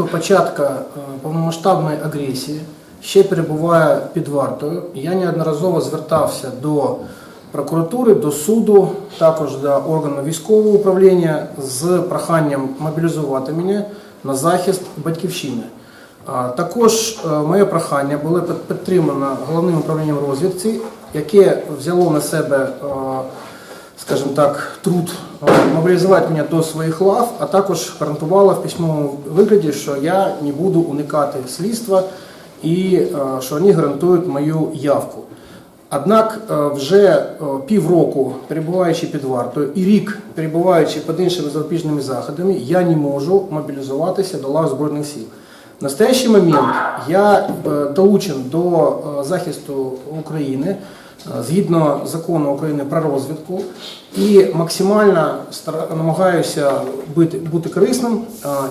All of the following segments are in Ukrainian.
моменту початку е, повномасштабної агресії ще перебуває під вартою. Я неодноразово звертався до прокуратури, до суду, також до органу військового управління з проханням мобілізувати мене на захист батьківщини. Також е, моє прохання було підтримано головним управлінням розвідці, яке взяло на себе, е, скажімо так, труд мобілізувати мене до своїх лав, а також гарантувало в письмовому вигляді, що я не буду уникати слідства і е, що вони гарантують мою явку. Однак е, вже е, півроку перебуваючи під вартою і рік перебуваючи під іншими запобіжними заходами, я не можу мобілізуватися до лав Збройних сил. В настоящий момент я е, долучен до е, захисту України е, згідно закону України про розвідку і максимально намагаюся бути, бути корисним.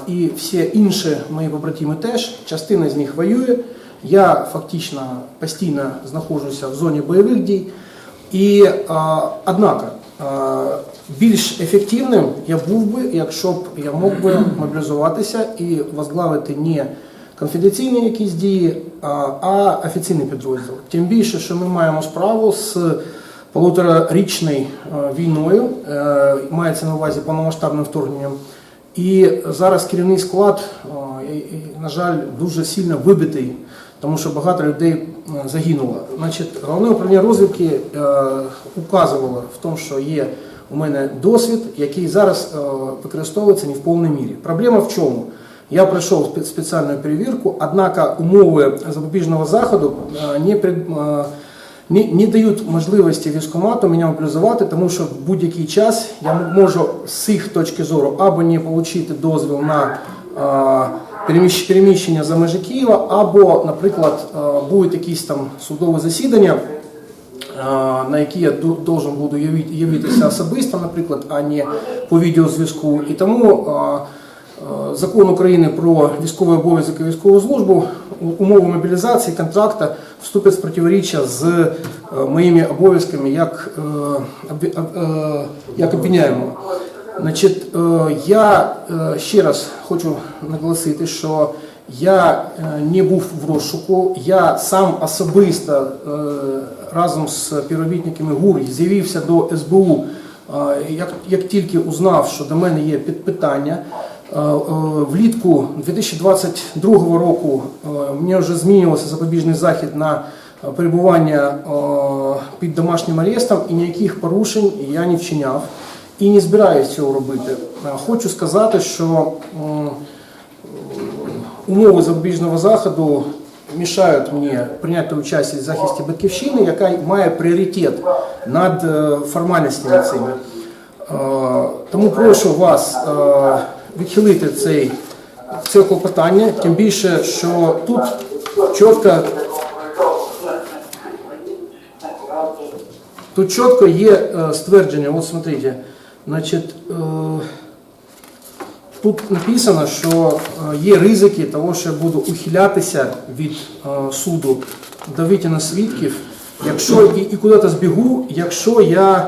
І всі інші мої побратими теж, частина з них воює. Я фактично постійно знаходжуся в зоні бойових дій. І а, більш ефективним я був би, якщо б я мог би мобілізуватися і возглавити не конфіденційні якісь дії, а офіційний підрозділ. Тим більше, що ми маємо справу з полуторарічною е, війною, е, мається на увазі повномасштабним вторгненням. І зараз керівний склад, і, на жаль, дуже сильно вибитий, тому що багато людей е, загинуло. Значить, головне управління розвідки е, указувало в тому, що є у мене досвід, який зараз е, використовується не в повній мірі. Проблема в чому? Я пройшов спеціальну перевірку, однак умови запобіжного заходу е, не е, не, не дають можливості військкомату мене мобілізувати, тому що в будь-який час я можу з їх точки зору або не отримати дозвіл на переміщення за межі Києва, або, наприклад, будуть якісь там судові засідання, на які я должен буду явитися особисто, наприклад, а не по відеозв'язку. І тому Закон України про військовий обов'язок і військову службу, умови мобілізації контракта вступять в противоріччя з е, моїми обов'язками як, е, е, як обвиняємого. Значить, е, я е, ще раз хочу наголосити, що я е, не був в розшуку, я сам особисто е, разом з співробітниками ГУР з'явився до СБУ, е, як, як тільки узнав, що до мене є під- питання. Е, е, Влітку 2022 року е, мені вже змінювався запобіжний захід на е, перебування е, під домашнім арестом і ніяких порушень я не вчиняв і не збираюсь цього робити. Е, Хочу сказати, що умови запобіжного заходу мішають мені прийняти участь в захисті батьківщини, яка має пріоритет над е, формальностями цими. Е, Тому прошу вас е, відхилити цей, це клопотання, тим більше, що тут чітко, тут чітко є е, ствердження, от смотрите, значить, е, Тут написано, що е, є ризики того, що я буду ухилятися від суду, давити на свідків, якщо і, і куди-то збігу, якщо я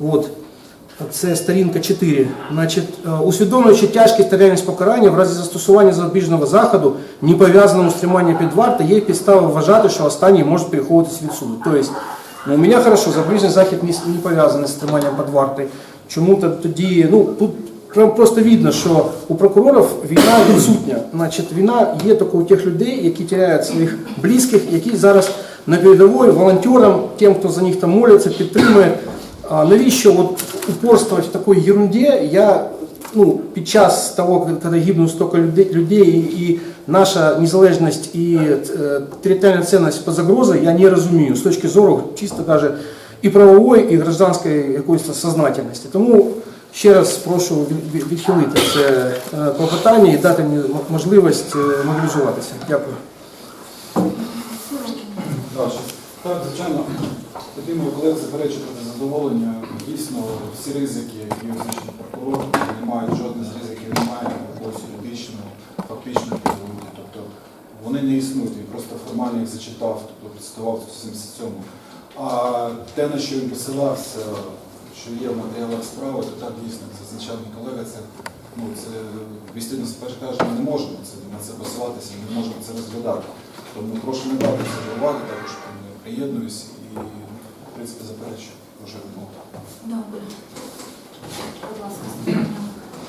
от, це сторінка 4. Значить, е, усвідомлюючи тяжкість та реальність покарання в разі застосування запобіжного заходу, не пов'язаному з триманням під вартою, є підстави вважати, що останній може переходитись від суду. Тобто, ну, у мене хорошо, запобіжний захід не, пов'язаний з триманням під вартою. Чому то тоді, ну, тут просто видно, що у прокурорів війна відсутня. Значить, війна є тільки у тих людей, які теряють своїх близьких, які зараз на передовій, волонтерам, тим, хто за них там моляться, підтримує. А навіщо от упорствовать в такій ерунді? Я ну, під час того, коли гибнуть стільки людей, людей і наша незалежність і е, територіальна цінність під загрозою, я не розумію з точки зору чисто даже і правової, і гражданської якоїсь сознательності. Тому ще раз прошу від- від- відхилити це е, клопотання і дати мені можливість е, мобілізуватися. Дякую. Так, звичайно, тоді мої колеги заперечувати незадоволення. Дійсно, всі ризики, які озвучив прокурор, не мають жодних з ризиків, немає якогось юридичного, фактичного підґрунтя. Тобто вони не існують, він просто формально їх зачитав, тобто процитував в 77-му. А те, на що він посилався, що є в матеріалах справи, то так дійсно, зазначав мій колега, це ну, це каже, ми не можемо це, на це посилатися, не можемо це розглядати. Тому прошу не дати це уваги, також приєднуюсь і, в принципі, заперечую. Прошу відмовити. Добре.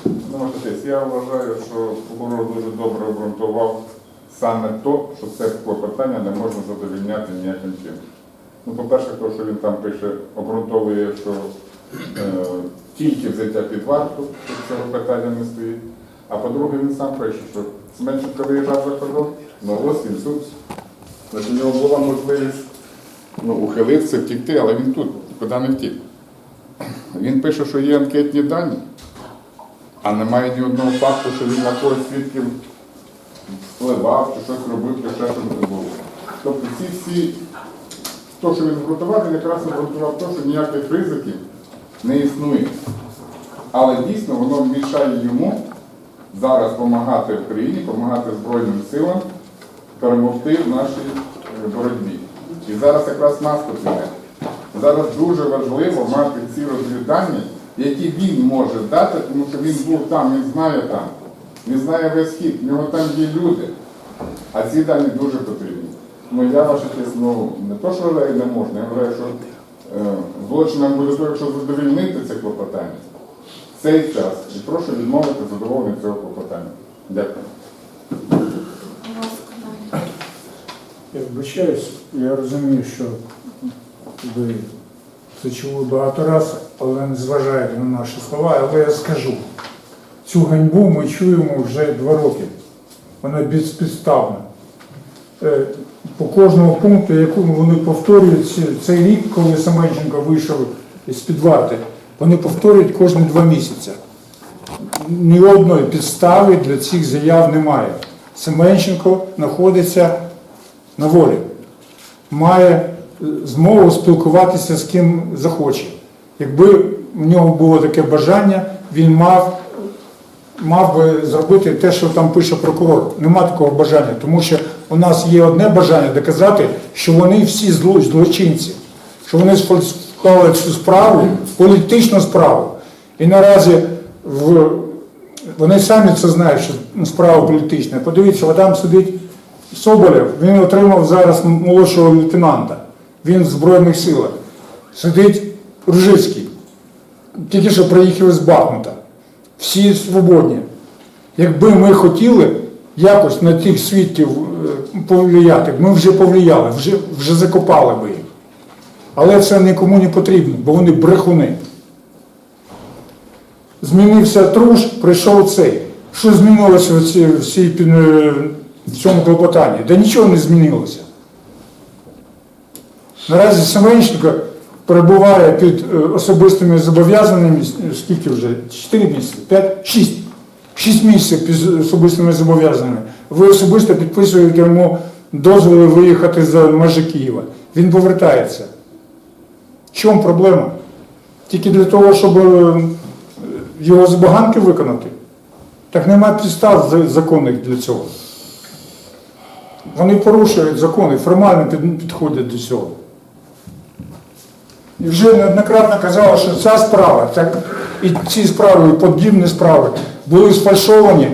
Будь ласка, я вважаю, що прокурор дуже добре обґрунтував саме то, що це клопотання не можна задовільняти ніяким чином. Ну, по-перше, то, що він там пише, обґрунтовує, що е, тільки взяття під варту, що цього питання не стоїть. А по-друге, він сам пише, що Семенченко виїжджав за кордон, ну ось він тут. Значить, у нього була можливість ну, ухилитися, втікти, але він тут, куди не втік. Він пише, що є анкетні дані, а немає ні одного факту, що він на когось свідків впливав, чи щось робив, чи ще щось не було. Тобто ці всі, то, що він зґрунтував, він якраз обґрунтував те, що ніяких ризиків не існує. Але дійсно воно мішає йому зараз допомагати Україні, допомагати Збройним силам перемогти в нашій боротьбі. І зараз якраз наступ іде. Зараз дуже важливо мати ці розвідання, які він може дати, тому що він був там, він знає там, він знає весь хід, в нього там є люди. А ці дані дуже потрібні. Тому я ваша честь, ну не то, що вважаю, не можна, я вважаю, що е, злочинам то, якщо задовільнити це клопотання. Цей час. І прошу відмовити задоволення цього клопотання. Дякую. Будь ласка, далі. Я вибачаюсь, я розумію, що ви це чули багато разів, але не зважаєте на наші слова, але я скажу. Цю ганьбу ми чуємо вже два роки. Вона безпідставна. Е, По кожному пункту, якому вони повторюють цей рік, коли Семенченко вийшов із-під варти, вони повторюють кожні два місяці. Ні одної підстави для цих заяв немає. Семенченко знаходиться на волі, має е, змогу спілкуватися з ким захоче. Якби в нього було таке бажання, він мав, мав би зробити те, що там пише прокурор. Нема такого бажання, тому що у нас є одне бажання доказати, що вони всі злочинці, що вони сфальсифікували цю справу, політичну справу. І наразі в, вони самі це знають, що справа політична. Подивіться, там сидить Соболєв, він отримав зараз молодшого лейтенанта. Він в Збройних силах. Сидить Ружицький. Тільки що приїхав з Бахмута. Всі свободні. Якби ми хотіли якось на тих свідків е, повлияти, ми вже повлияли, вже, вже закопали би їх. Але це нікому не потрібно, бо вони брехуни. Змінився труш, прийшов цей. Що змінилося в, ці, в, цій, е, в цьому клопотанні? Да нічого не змінилося. Наразі Семенченко перебуває під е, особистими зобов'язаннями, е, скільки вже? 4 місяці? 5? 6. 6 місяців під особистими зобов'язаннями. Ви особисто підписуєте йому дозволи виїхати за межі Києва. Він повертається. В чому проблема? Тільки для того, щоб е, його забаганки виконати. Так немає підстав законних для цього. Вони порушують закони, формально підходять до цього. І вже неоднократно казала, що ця справа, так, і ці справи, і подібні справи були сфальшовані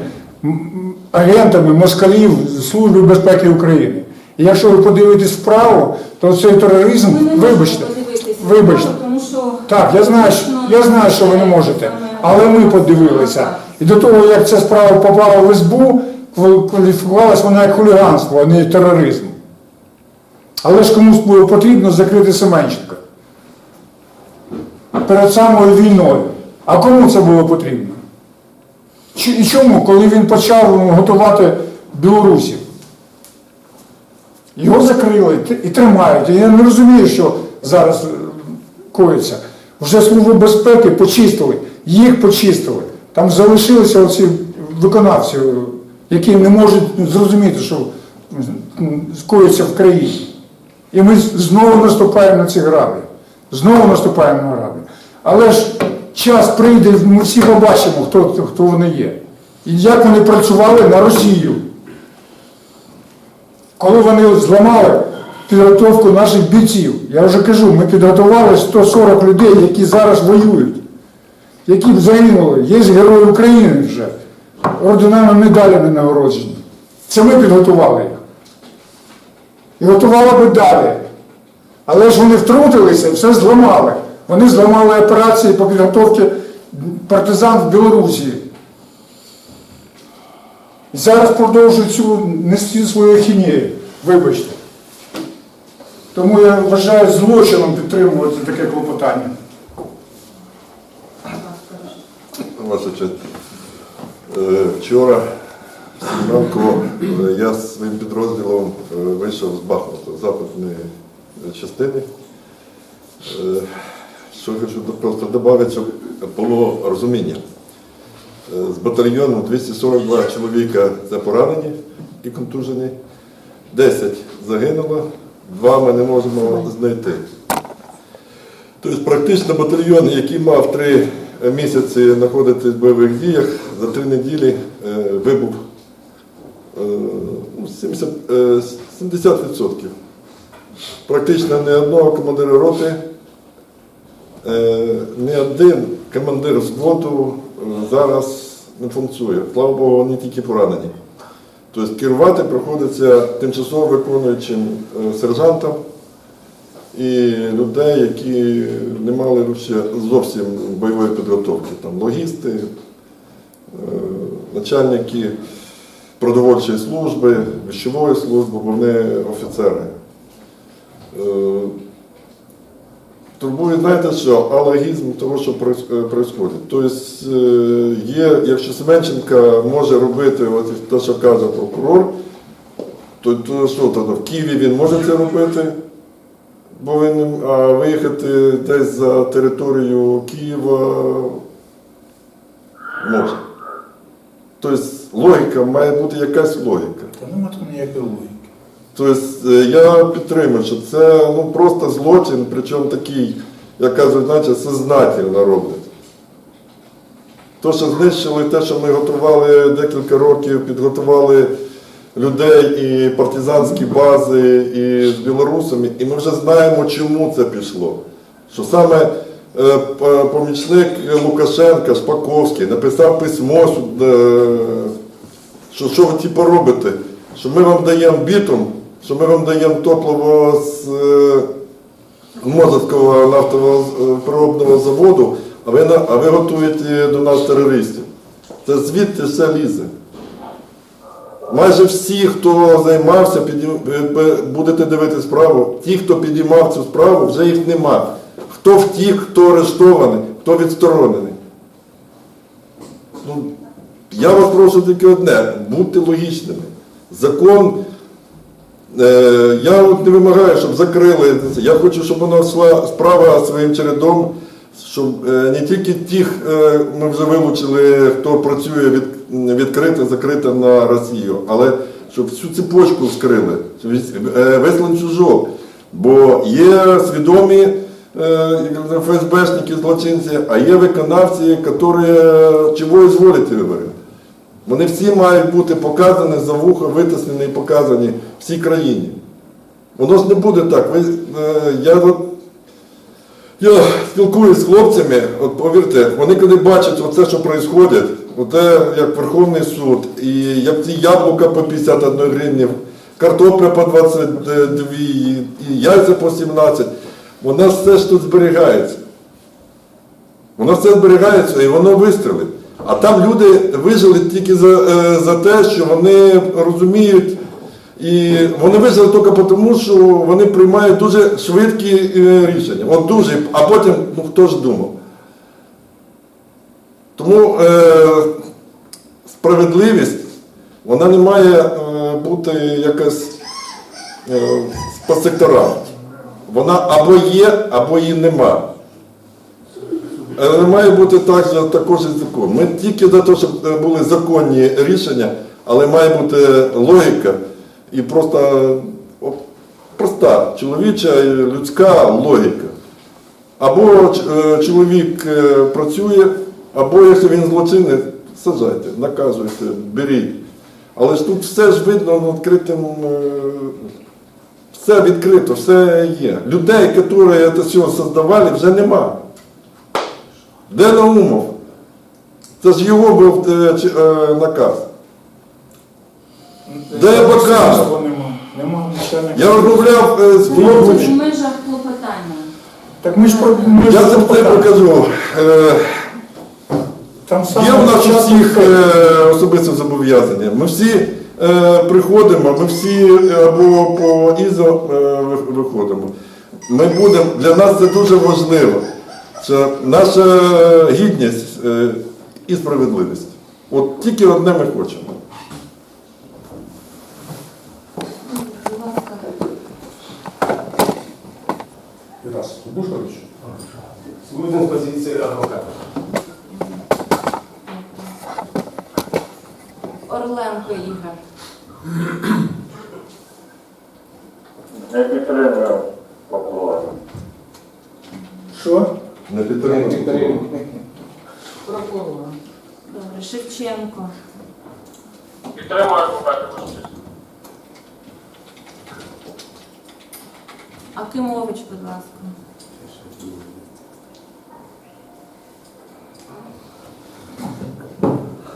агентами москалів Служби безпеки України. І якщо ви подивитесь вправо, то цей тероризм, вибачте, вибачте. справу, Так, я знаю, що, я знаю, що ви не можете, але ми подивилися. І до того, як ця справа попала в СБУ, квал- кваліфікувалась вона як хуліганство, а не тероризм. Але ж комусь було потрібно закрити Семенченка перед самою війною. А кому це було потрібно? І чому, коли він почав готувати білорусів? Його закрили і тримають. Я не розумію, що зараз е, коїться. Вже Службу безпеки почистили, їх почистили. Там залишилися оці виконавці, е, які не можуть зрозуміти, що коїться в країні. І ми знову наступаємо на ці граблі. Знову наступаємо на граблі. Але ж час прийде, ми всі побачимо, хто, хто вони є. І як вони працювали на Росію. Коли вони зламали підготовку наших бійців, я вже кажу, ми підготували 140 людей, які зараз воюють. які б загинули. Є герої України вже. Орденами, медалями нагороджені. Це ми підготували їх. І готували би далі. Але ж вони втрутилися і все зламали. Вони зламали операції по підготовці партизан в Білорусі. Зараз продовжують цю нести свою ахінею. Вибачте. Тому я вважаю злочином підтримувати таке клопотання. Ваша честь. Е, Вчора зранку е, я з своїм підрозділом е, вийшов з Бахмута, западної частини. Що хочу просто додати, щоб було розуміння. З батальйону 242 чоловіка це поранені і контужені, 10 загинуло, 2 ми не можемо знайти. Тобто практично батальйон, який мав три місяці знаходитись в бойових діях, за три неділі вибув е, ну, 70, е, 70%. Практично ні одного командира роти, е, ні один командир взводу е, зараз не функціонує. Слава Богу, вони тільки поранені. Тобто керувати приходиться тимчасово виконуючим е, сержантам і людей, які не мали зовсім бойової підготовки. Там логісти, е, начальники продовольчої служби, військової служби, бо вони офіцери. Е, Турбує, знаєте що, алогізм того, що відбувається. Тобто е, є, якщо Семенченка може робити от те, що каже прокурор, то, то що тоді в Києві він може це робити, а виїхати десь за територію Києва може. Тобто логіка має бути якась логіка. Та нема тут ніякої логіки. Тобто е, я підтримую, що це ну, просто злочин, причому такий, як кажуть, знаєте, сознательно роблять. То, що знищили те, що ми готували декілька років, підготували людей і партизанські бази і з білорусами, і ми вже знаємо, чому це пішло. Що саме е, помічник Лукашенка Шпаковський написав письмо, е, що, що ви типу робите? Що ми вам даємо бітум, що ми вам даємо топливо з е, Мозовського нафтопереробного заводу, а ви, а ви готуєте до нас терористів. Це звідти все лізе. Майже всі, хто займався, ви будете дивитися справу, ті, хто підіймав цю справу, вже їх нема. Хто втік, хто арештований, хто відсторонений. Ну, я вас прошу тільки одне, будьте логічними. Закон, е, я не вимагаю, щоб закрили. Я хочу, щоб вона йшла справа своїм чередом, щоб е, не тільки тих, е, ми вже вилучили, хто працює від, відкрито, закрито на Росію, але щоб всю цепочку вскрили, щоб весь- е, ланцюжок. Бо є свідомі е, ФСБшники, злочинці, а є виконавці, які чого изволите вибори. Вони всі мають бути показані за вухо, витиснені і показані всій країні. Воно ж не буде так. Ви, е, я, я спілкуюсь з хлопцями, от повірте, вони коли бачать оце, що відбувається, оте як Верховний суд, і яблука по 51 гривні, картопля по 22, і, яйця по 17, воно все ж тут зберігається. Воно все зберігається і воно вистрілить. А там люди вижили тільки за, е, за те, що вони розуміють, і вони вижили тільки тому, що вони приймають дуже швидкі е, рішення. От дуже, а потім, ну хто ж думав. Тому е, справедливість, вона не має е, бути якась е, по секторам. Вона або є, або її нема. Але не має бути так, також і закон. Ми тільки за те, щоб е, були законні рішення, але має бути логіка і просто проста чоловіча і людська логіка. Або е, чоловік е, працює, або якщо він злочинець, саджайте, наказуйте, беріть. Але ж тут все ж видно ну, відкритим. е, Все відкрито, все є. Людей, які це все создавали, вже нема. Де Наумов? Це ж його був е, е, наказ. Де я покажу? Слідства Нема, нема начальника. Я розмовляв з У межах клопотання. Так ми ж про ми Я це покажу. Там саме Є в нас у всіх е, особисте зобов'язання. Ми всі е, приходимо, ми всі е, або по ІЗО е, ви- виходимо. Ми будемо, для нас це дуже важливо. Це наша гідність е, і справедливість. От тільки одне ми хочемо. Будь ласка. Раз. Бушкович. Згоден з позиції адвоката. Орленко Ігор. Не підтримую прокурора. Що? Не підтримую. підтримуємо. Добре. Шевченко. Підтримую адвоката. Акимович, будь ласка.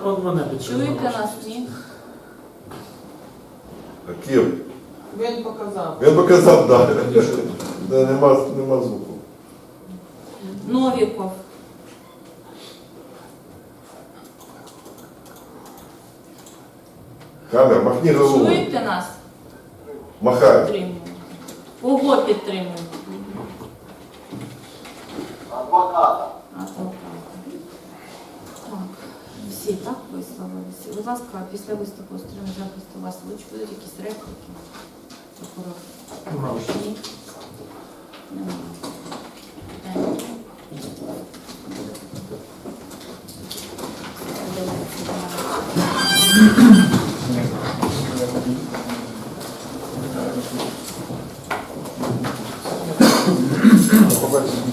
От мене Чуєте нас? Ні? Ким? Він показав. Він показав далі. Да, нема, нема звуку. Новіков. Камер, махні головою. Чуєте нас? Махай. Підтримую. Кого підтримую? Адвоката. Адвоката. Всі так висловилися. Будь ласка, після виступу стрім захисту у вас луч будуть якісь репліки? Прокурор. Ні? Немає.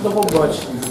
До побачення.